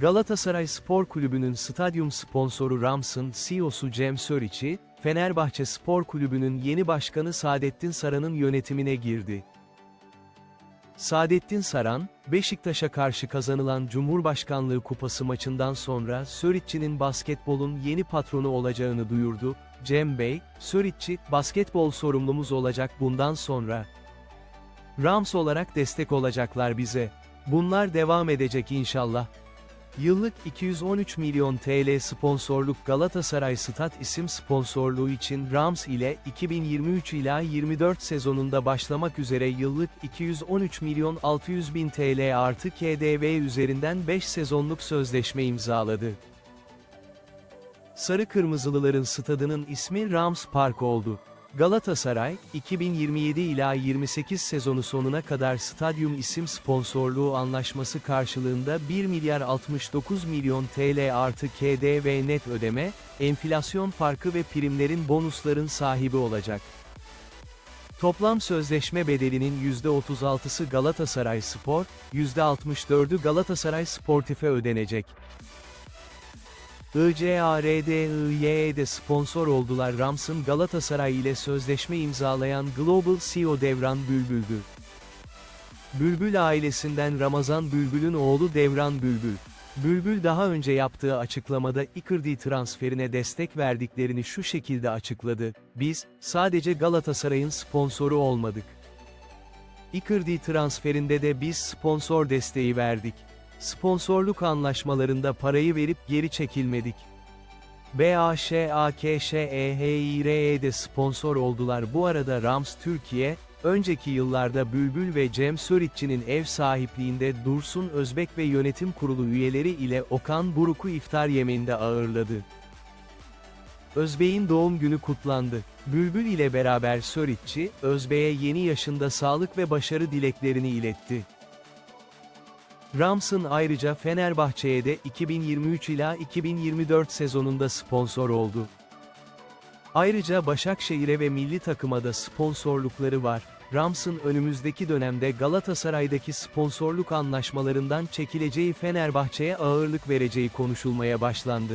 Galatasaray Spor Kulübü'nün stadyum sponsoru Rams'ın CEO'su Cem Söric'i, Fenerbahçe Spor Kulübü'nün yeni başkanı Saadettin Saran'ın yönetimine girdi. Saadettin Saran, Beşiktaş'a karşı kazanılan Cumhurbaşkanlığı Kupası maçından sonra Söric'çinin basketbolun yeni patronu olacağını duyurdu. Cem Bey, Söric'çi, basketbol sorumlumuz olacak bundan sonra. Rams olarak destek olacaklar bize. Bunlar devam edecek inşallah. Yıllık 213 milyon TL sponsorluk Galatasaray Stat isim sponsorluğu için Rams ile 2023 ila 24 sezonunda başlamak üzere yıllık 213 milyon 600 bin TL artı KDV üzerinden 5 sezonluk sözleşme imzaladı. Sarı Kırmızılıların stadının ismi Rams Park oldu. Galatasaray, 2027 ila 28 sezonu sonuna kadar stadyum isim sponsorluğu anlaşması karşılığında 1 milyar 69 milyon TL artı KDV net ödeme, enflasyon farkı ve primlerin bonusların sahibi olacak. Toplam sözleşme bedelinin %36'sı Galatasaray Spor, %64'ü Galatasaray Sportif'e ödenecek. ICARDIYE'de sponsor oldular Rams'ın Galatasaray ile sözleşme imzalayan Global CEO Devran Bülbül'dü. Bülbül ailesinden Ramazan Bülbül'ün oğlu Devran Bülbül. Bülbül daha önce yaptığı açıklamada Icardi transferine destek verdiklerini şu şekilde açıkladı, biz, sadece Galatasaray'ın sponsoru olmadık. Icardi transferinde de biz sponsor desteği verdik. Sponsorluk anlaşmalarında parayı verip geri çekilmedik. BAŞAKŞEHİRE'de sponsor oldular bu arada Rams Türkiye, önceki yıllarda Bülbül ve Cem Söricçi'nin ev sahipliğinde Dursun Özbek ve yönetim kurulu üyeleri ile Okan Buruk'u iftar yemeğinde ağırladı. Özbey'in doğum günü kutlandı. Bülbül ile beraber Söricçi, Özbey'e yeni yaşında sağlık ve başarı dileklerini iletti. Rams'ın ayrıca Fenerbahçe'ye de 2023 ila 2024 sezonunda sponsor oldu. Ayrıca Başakşehir'e ve milli takıma da sponsorlukları var. Rams'ın önümüzdeki dönemde Galatasaray'daki sponsorluk anlaşmalarından çekileceği Fenerbahçe'ye ağırlık vereceği konuşulmaya başlandı.